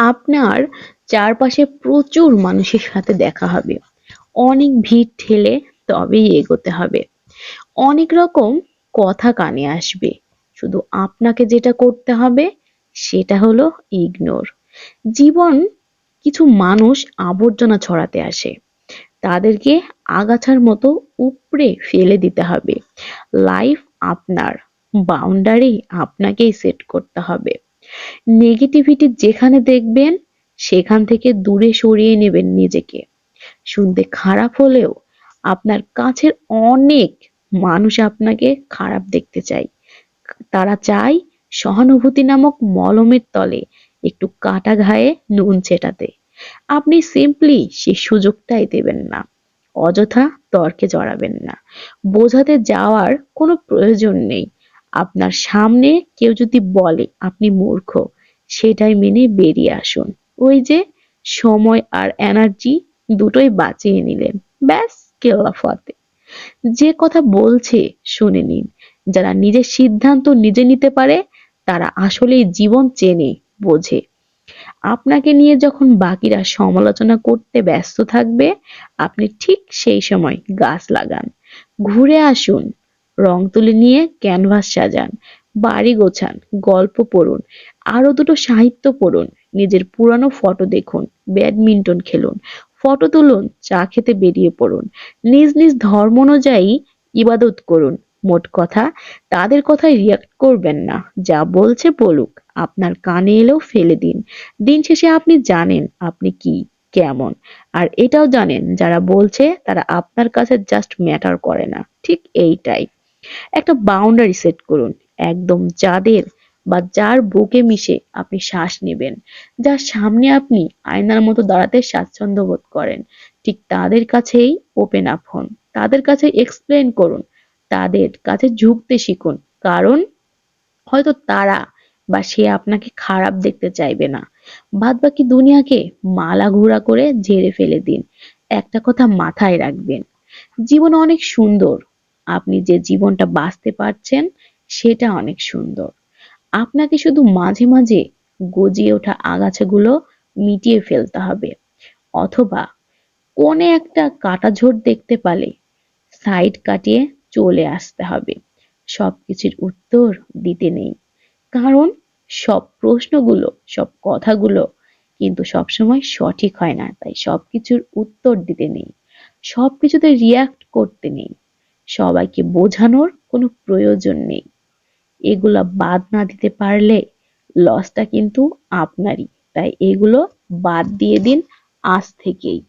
আপনার চারপাশে প্রচুর মানুষের সাথে দেখা হবে। অনেক ভিড় ঠেলে তবেই এগোতে হবে। অনেক রকম কথা কানে আসবে। শুধু আপনাকে যেটা করতে হবে, সেটা হলো ইগনোর জীবন কিছু মানুষ আবর্জনা ছড়াতে আসে। তাদেরকে আগাছার মতো উপড়ে ফেলে দিতে হবে। লাইফ আপনার। বাউন্ডারি আপনাকেই সেট করতে হবে। নেগেটিভিটি যেখানে দেখবেন, সেখান থেকে দূরে সরিয়ে নেবেন নিজেকে। শুনতে খারাপ হলেও আপনার কাছের অনেক মানুষ আপনাকে খারাপ দেখতে চায়। তারা চায় সহানুভূতি নামক মলমের তলে একটু কাটা ঘায়ে নুন ছেটাতে। আপনি সিম্পলি সে সুযোগটাই দেবেন না। অযথা তর্কে জড়াবেন না। বোঝাতে যাওয়ার কোনো প্রয়োজন নেই। আপনার সামনে কেউ যদি বলে আপনি মূর্খ, সেটাই মেনে বেরিয়ে আসুন। ওই যে সময় আর এনার্জি দুটোই বাঁচিয়ে নিলেন। ব্যাস, কেল্লা যে কথা বলছে, শুনে নিন। যারা নিজের সিদ্ধান্ত নিজে নিতে পারে, তারা আসলেই জীবন চেনে, বোঝে। আপনাকে নিয়ে যখন বাকিরা সমালোচনা করতে ব্যস্ত থাকবে, আপনি ঠিক সেই সময় গাছ লাগান। ঘুরে আসুন রং তুলি নিয়ে ক্যানভাস সাজান, বাড়ি গোছান, গল্প পড়ুন আরও দুটো সাহিত্য পড়ুন, নিজের পুরানো ফটো দেখুন ব্যাডমিন্টন খেলুন ফটো তুলুন, চা খেতে বেরিয়ে পড়ুন, নিজ নিজ ধর্ম অনুযায়ী ইবাদত করুন, মোট কথা তাদের কথায় রিয়াক্ট করবেন না, যা বলছে বলুক, আপনার কানে এলেও ফেলে দিন দিন শেষে আপনি জানেন আপনি কি, কেমন, আর এটাও জানেন যারা বলছে তারা আপনার কাছে জাস্ট ম্যাটার করে না, ঠিক এইটাই। একটা বাউন্ডারি সেট করুন। একদম যাদের বা যার বুকে মিশে আপনি শ্বাস নেবেন। যার সামনে আপনি আয়নার মতো দাঁড়াতে স্বাচ্ছন্দ্য বোধ করেন। ঠিক তাদের কাছেই ওপেন আপ হন। তাদের কাছে এক্সপ্লেন করুন। তাদের কাছে ঝুঁকতে শিখুন। কারণ হয়তো তারা বা সে আপনাকে খারাপ দেখতে চাইবে না। বাদ বাকি দুনিয়াকে মালা ঘুরা করে ঝেড়ে ফেলে দিন। একটা কথা মাথায় রাখবেন। জীবন অনেক সুন্দর। আপনি যে জীবনটা বাঁচতে পারছেন, সেটা অনেক সুন্দর। আপনাকে শুধু মাঝে মাঝে গজিয়ে ওঠা আগাছাগুলো মিটিয়ে ফেলতে হবে। অথবা কোনে একটা কাটা ঝোড় দেখতে পালে সাইড কাটিয়ে চলে আসতে হবে। সবকিছুর উত্তর দিতে নেই। কারণ সব প্রশ্নগুলো, সব কথাগুলো কিন্তু সবসময় সঠিক হয় না। তাই সবকিছুর উত্তর দিতে নেই। সবকিছুতে রিয়াক্ট করতে নেই। সবাইকে বোঝানোর কোনো প্রয়োজন নেই। এগুলা বাদ না দিতে পারলে লসটা কিন্তু আপনারই। তাই এগুলো বাদ দিয়ে দিন আজ থেকেই।